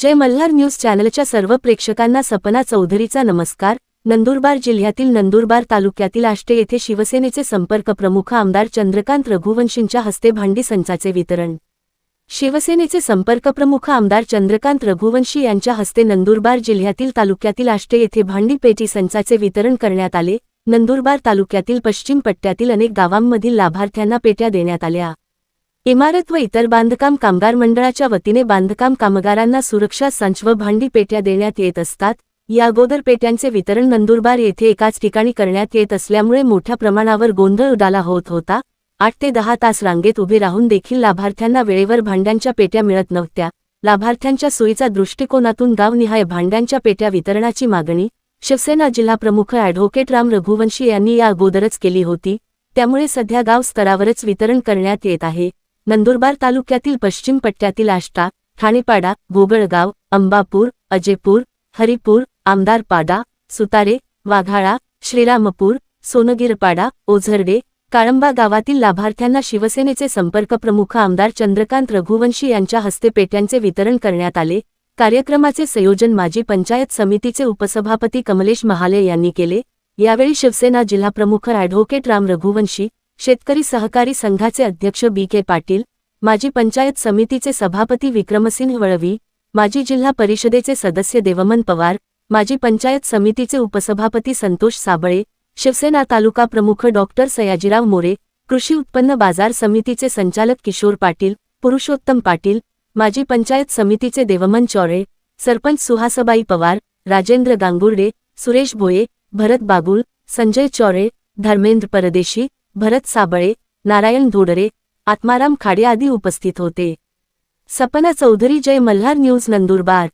जय Malhar news चॅनलच्या सर्व प्रेक्षकांना सपना चौधरीचा नमस्कार. नंदुरबार जिल्ह्यातील नंदुरबार तालुक्यातील आष्टे येथे शिवसेनेचे संपर्क प्रमुख आमदार चंद्रकांत रघुवंशींच्या हस्ते भांडी संचाचे वितरण. शिवसेनेचे संपर्क प्रमुख आमदार चंद्रकांत रघुवंशी यांच्या हस्ते नंदुरबार जिल्ह्यातील तालुक्यातील आष्टे येथे भांडी पेटी संचाचे वितरण करण्यात आले. नंदुरबार तालुक्यातील पश्चिम पट्ट्यातील अनेक गावांमधील लाभार्थ्यांना पेट्या देण्यात आल्या. इमारत व इतर बांधकाम कामगार मंडळाच्या वतीने बांधकाम कामगारांना सुरक्षा संच व भांडी पेट्या देण्यात येत असतात. या अगोदर पेट्यांचे वितरण नंदुरबार येथे एकाच ठिकाणी करण्यात येत असल्यामुळे मोठ्या प्रमाणावर गोंधळ उडाला होत होता. आठ ते दहा तास रांगेत उभे राहून देखील लाभार्थ्यांना वेळेवर भांड्यांच्या पेट्या मिळत नव्हत्या. लाभार्थ्यांच्या सोयीचा दृष्टिकोनातून गावनिहाय भांड्यांच्या पेट्या वितरणाची मागणी शिवसेना जिल्हाप्रमुख ॲडव्होकेट राम रघुवंशी यांनी या अगोदरच केली होती. त्यामुळे सध्या गाव स्तरावरच वितरण करण्यात येत आहे. नंदुरबार तालुक्यातील पश्चिम पट्ट्यातील आष्टा ठाणेपाडा गोगळगाव अंबापूर अजेपूर हरिपूर आमदारपाडा सुतारे वाघाळा श्रीरामपूर सोनगिरपाडा ओझरडे काळंबा गावातील लाभार्थ्यांना शिवसेनेचे संपर्क प्रमुख आमदार चंद्रकांत रघुवंशी यांच्या हस्ते पेट्यांचे वितरण करण्यात आले. कार्यक्रमाचे संयोजन माजी पंचायत समितीचे उपसभापती कमलेश महाले यांनी केले. यावेळी शिवसेना जिल्हाप्रमुख ॲडव्होकेट राम रघुवंशी शेतकरी सहकारी संघाचे अध्यक्ष बी के पाटील माजी पंचायत समितीचे सभापती विक्रमसिंह वळवी माजी जिल्हा परिषदेचे सदस्य देवमन पवार माजी पंचायत समितीचे उपसभापती संतोष साबळे शिवसेना तालुका प्रमुख डॉक्टर सयाजीराव मोरे कृषी उत्पन्न बाजार समितीचे संचालक किशोर पाटील पुरुषोत्तम पाटील माजी पंचायत समितीचे देवमन चौरे सरपंच सुहासबाई पवार राजेंद्र गांगुर्डे सुरेश भोये भरत बागुल संजय चौरे धर्मेंद्र परदेशी भरत साबळे नारायण धोडरे आत्माराम खाडे आदी उपस्थित होते. सपना चौधरी जय मल्हार न्यूज नंदुरबार.